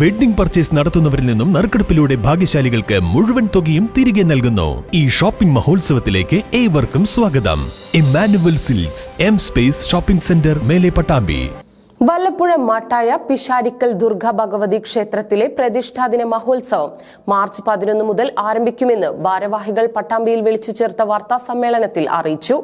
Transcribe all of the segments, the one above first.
Wedding purchase നടത്തുന്നവരിൽ നിന്നും നറുക്കെടുപ്പിലൂടെ ഭാഗ്യശാലികൾക്ക് മുഴുവൻ തുകയും തിരികെ നൽകുന്നു. ഈ ഷോപ്പിംഗ് മഹോത്സവത്തിലേക്ക് ഏവർക്കും സ്വാഗതം. Emmanuel silks M space shopping centre Mele Pattambi. Vallappuzha Mattaya പിഷാരിക്കൽ ദുർഗ ഭഗവതി ക്ഷേത്രത്തിലെ പ്രതിഷ്ഠാദിന മഹോത്സവം മാർച്ച് പതിനൊന്ന് മുതൽ ആരംഭിക്കുമെന്ന് ഭാരവാഹികൾ പട്ടാമ്പിയിൽ വിളിച്ചു ചേർത്ത വാർത്താ സമ്മേളനത്തിൽ അറിയിച്ചു.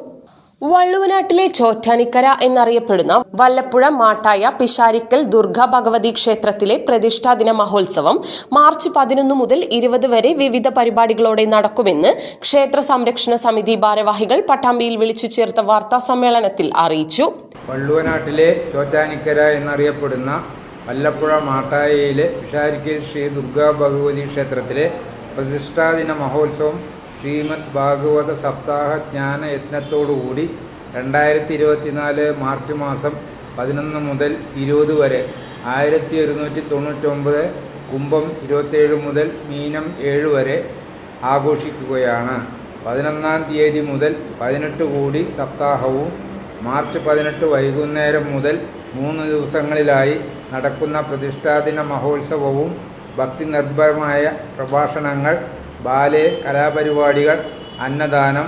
വള്ളുവനാട്ടിലെ ചോറ്റാനിക്കര എന്നറിയപ്പെടുന്ന വല്ലപ്പുഴ മാട്ടായ പിഷാരിക്കൽ ദുർഗ ഭഗവതി ക്ഷേത്രത്തിലെ പ്രതിഷ്ഠാ ദിന മഹോത്സവം മാർച്ച് പതിനൊന്ന് മുതൽ ഇരുപത് വരെ വിവിധ പരിപാടികളോടെ നടക്കുമെന്ന് ക്ഷേത്ര സംരക്ഷണ സമിതി ഭാരവാഹികൾ പട്ടാമ്പിയിൽ വിളിച്ചു ചേർത്ത വാർത്താ സമ്മേളനത്തിൽ അറിയിച്ചു. വള്ളുവനാട്ടിലെ ചോറ്റാനിക്കര എന്നറിയപ്പെടുന്ന വല്ലപ്പുഴ മാട്ടായയിലെ പിഷാരിക്കൽ ശ്രീ ദുർഗാ ഭഗവതി ക്ഷേത്രത്തിലെ പ്രതിഷ്ഠാ ദിന മഹോത്സവം ശ്രീമദ് ഭാഗവത സപ്താഹ ജ്ഞാന യജ്ഞത്തോടുകൂടി രണ്ടായിരത്തി ഇരുപത്തിനാല് മാർച്ച് മാസം പതിനൊന്ന് മുതൽ ഇരുപത് വരെ. ആയിരത്തി ഒരുന്നൂറ്റി തൊണ്ണൂറ്റൊമ്പത് കുംഭം ഇരുപത്തേഴ് മുതൽ മീനം ഏഴ് വരെ ആഘോഷിക്കുകയാണ്. പതിനൊന്നാം തീയതി മുതൽ പതിനെട്ട് കൂടി സപ്താഹവും മാർച്ച് പതിനെട്ട് വൈകുന്നേരം മുതൽ മൂന്ന് ദിവസങ്ങളിലായി നടക്കുന്ന പ്രതിഷ്ഠാദിന മഹോത്സവവും ഭക്തി നിർഭരമായ പ്രഭാഷണങ്ങൾ ബാലെ കലാപരിപാടികൾ അന്നദാനം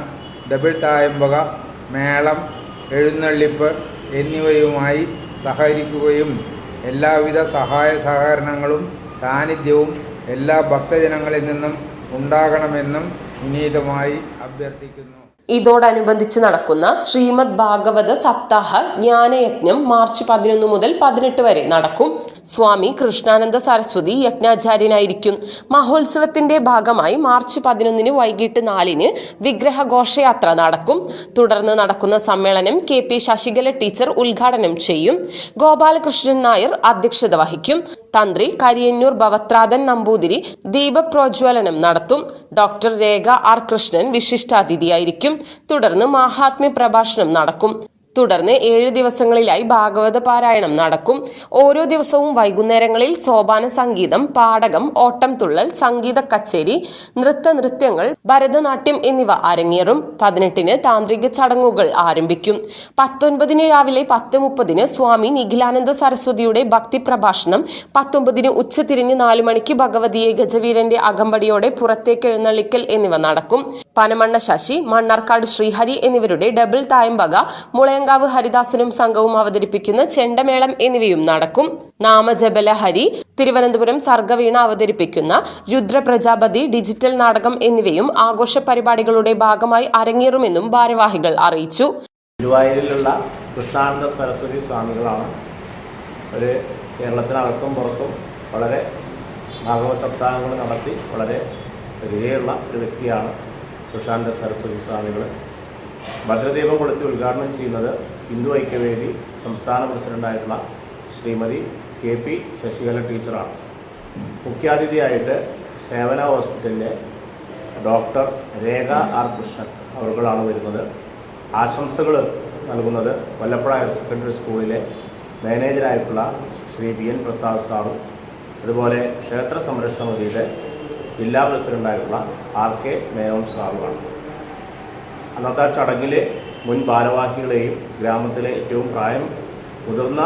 ഡബിൾ തായമ്പക മേളം എഴുന്നള്ളിപ്പ് എന്നിവയുമായി സഹകരിക്കുകയും എല്ലാവിധ സഹായ സഹകരണങ്ങളും സാന്നിധ്യവും എല്ലാ ഭക്തജനങ്ങളിൽ നിന്നും ഉണ്ടാകണമെന്നും വിനീതമായി അഭ്യർത്ഥിക്കുന്നു. ഇതോടനുബന്ധിച്ച് നടക്കുന്ന ശ്രീമദ് ഭാഗവത സപ്താഹ ജ്ഞാനയജ്ഞം മാർച്ച് പതിനൊന്ന് മുതൽ പതിനെട്ട് വരെ നടക്കും. സ്വാമി കൃഷ്ണാനന്ദ സരസ്വതി യജ്ഞാചാര്യനായിരിക്കും. മഹോത്സവത്തിന്റെ ഭാഗമായി മാർച്ച് പതിനൊന്നിന് വൈകിട്ട് നാലിന് വിഗ്രഹ ഘോഷയാത്ര നടക്കും. തുടർന്ന് നടക്കുന്ന സമ്മേളനം കെ പി ശശികല ടീച്ചർ ഉദ്ഘാടനം ചെയ്യും. ഗോപാലകൃഷ്ണൻ നായർ അധ്യക്ഷത വഹിക്കും. തന്ത്രി കരിയന്നൂർ ഭവത്രാദൻ നമ്പൂതിരി ദീപപ്രോജ്വലനം നടത്തും. ഡോക്ടർ രേഖ ആർ കൃഷ്ണൻ വിശിഷ്ടാതിഥിയായിരിക്കും. തുടർന്ന് മാഹാത്മ്യ പ്രഭാഷണം നടക്കും. തുടർന്ന് ഏഴ് ദിവസങ്ങളിലായി ഭാഗവത പാരായണം നടക്കും. ഓരോ ദിവസവും വൈകുന്നേരങ്ങളിൽ സോപാന സംഗീതം പാടകം ഓട്ടം തുള്ളൽ സംഗീത കച്ചേരി നൃത്ത നൃത്യങ്ങൾ ഭരതനാട്യം എന്നിവ അരങ്ങേറും. പതിനെട്ടിന് താന്ത്രിക ചടങ്ങുകൾ ആരംഭിക്കും. പത്തൊൻപതിന് രാവിലെ പത്ത് മുപ്പതിന് സ്വാമി നിഖിലാനന്ദ സരസ്വതിയുടെ ഭക്തി പ്രഭാഷണം. പത്തൊമ്പതിന് ഉച്ചതിരിഞ്ഞ് നാലു മണിക്ക് ഭഗവതിയെ ഗജവീരന്റെ അകമ്പടിയോടെ പുറത്തേക്ക് എഴുന്നള്ളിക്കൽ എന്നിവ നടക്കും. പനമണ്ണ ശശി മണ്ണാർക്കാട് ശ്രീഹരി എന്നിവരുടെ ഡബിൾ തായമ്പക മുളയങ്കാവ് ഹരിദാസനും സംഘവും അവതരിപ്പിക്കുന്ന ചെണ്ടമേളം എന്നിവയും നടക്കും. നാമജബല ഹരി തിരുവനന്തപുരം സർഗവീണ അവതരിപ്പിക്കുന്ന രുദ്രപ്രജാപതി ഡിജിറ്റൽ നാടകം എന്നിവയും ആഘോഷ പരിപാടികളുടെ ഭാഗമായി അരങ്ങേറുമെന്നും ഭാരവാഹികൾ അറിയിച്ചു. ഗുരുവായൂരിലുള്ള കൃഷ്ണാനന്ദ സരസ്വതി സ്വാമികളാണ് ഒരു കേരളത്തിനകത്തും പുറത്തും വളരെ ഭാഗവത സപ്താഹങ്ങൾ നടത്തി വളരെ വിജയമുള്ള ഒരു വ്യക്തിയാണ് കൃഷ്ണാനന്ദ സരസ്വതി സ്വാമികൾ ഭദ്രദീപം കൊളുത്തി ഉദ്ഘാടനം ചെയ്യുന്നത് ഹിന്ദു ഐക്യവേദി സംസ്ഥാന പ്രസിഡന്റായിട്ടുള്ള ശ്രീമതി കെ പി ശശികല ടീച്ചറാണ്. മുഖ്യാതിഥിയായിട്ട് സേവന ഹോസ്പിറ്റലിലെ ഡോക്ടർ രേഖ ആർ കൃഷ്ണൻ അവർകളാണ് വരുന്നത്. ആശംസകൾ നൽകുന്നത് വല്ലപ്പുഴ ഹയർ സെക്കൻഡറി സ്കൂളിലെ മാനേജരായിട്ടുള്ള ശ്രീ വി എൻ പ്രസാദ് സാറും അതുപോലെ ക്ഷേത്ര സംരക്ഷണ സമിതിയുടെ ജില്ലാ പ്രസിഡന്റായിട്ടുള്ള ആർ കെ മേനോൻ സാറുമാണ്. അന്നത്തെ ചടങ്ങിലെ മുൻ ഭാരവാഹികളെയും ഗ്രാമത്തിലെ ഏറ്റവും പ്രായം മുതിർന്ന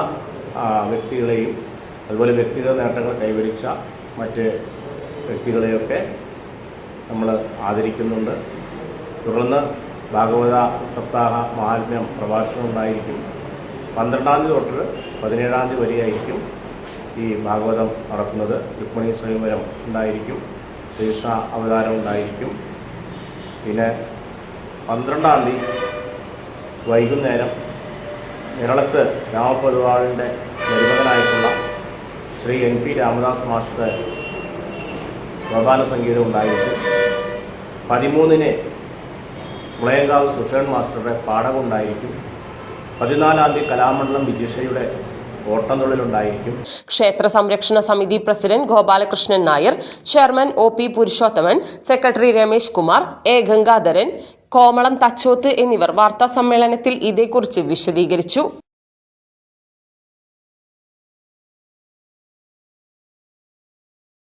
വ്യക്തികളെയും അതുപോലെ വ്യക്തിഗത നേട്ടങ്ങൾ കൈവരിച്ച മറ്റ് വ്യക്തികളെയൊക്കെ നമ്മൾ ആദരിക്കുന്നുണ്ട്. തുടർന്ന് ഭാഗവത സപ്താഹ മഹാത്മ്യം പ്രഭാഷണം ഉണ്ടായിരിക്കും. പന്ത്രണ്ടാം തീയതി തൊട്ട് പതിനേഴാം തീയതി വരെയായിരിക്കും ഈ ഭാഗവതം നടക്കുന്നത്. രുക്മിണി സ്വയംവരം ഉണ്ടായിരിക്കും. ശ്രീകൃഷ്ണ അവതാരം ഉണ്ടായിരിക്കും. പിന്നെ പന്ത്രണ്ടാം തീയതി വൈകുന്നേരം കേരളത്ത് രാമപൊതുവാളിന്റെ നിർമ്മകനായിട്ടുള്ള Shri N P Ramadas master സ്വപാന സംഗീതം ഉണ്ടായിരിക്കും. പതിമൂന്നിന് മുളയങ്കാവ് സുഷേൺ മാസ്റ്ററുടെ പാഠകം ഉണ്ടായിരിക്കും പതിനാലാം തീയതി കലാമണ്ഡലം വിജിഷയുടെ ക്ഷേത്ര സംരക്ഷണ സമിതി president Gopalakrishnan Nair chairman O P Purushothaman secretary Ramesh Kumar A Gangadharan Komalam Thachoth എന്നിവർ വാർത്താ സമ്മേളനത്തിൽ ഇതേക്കുറിച്ച് വിശദീകരിച്ചു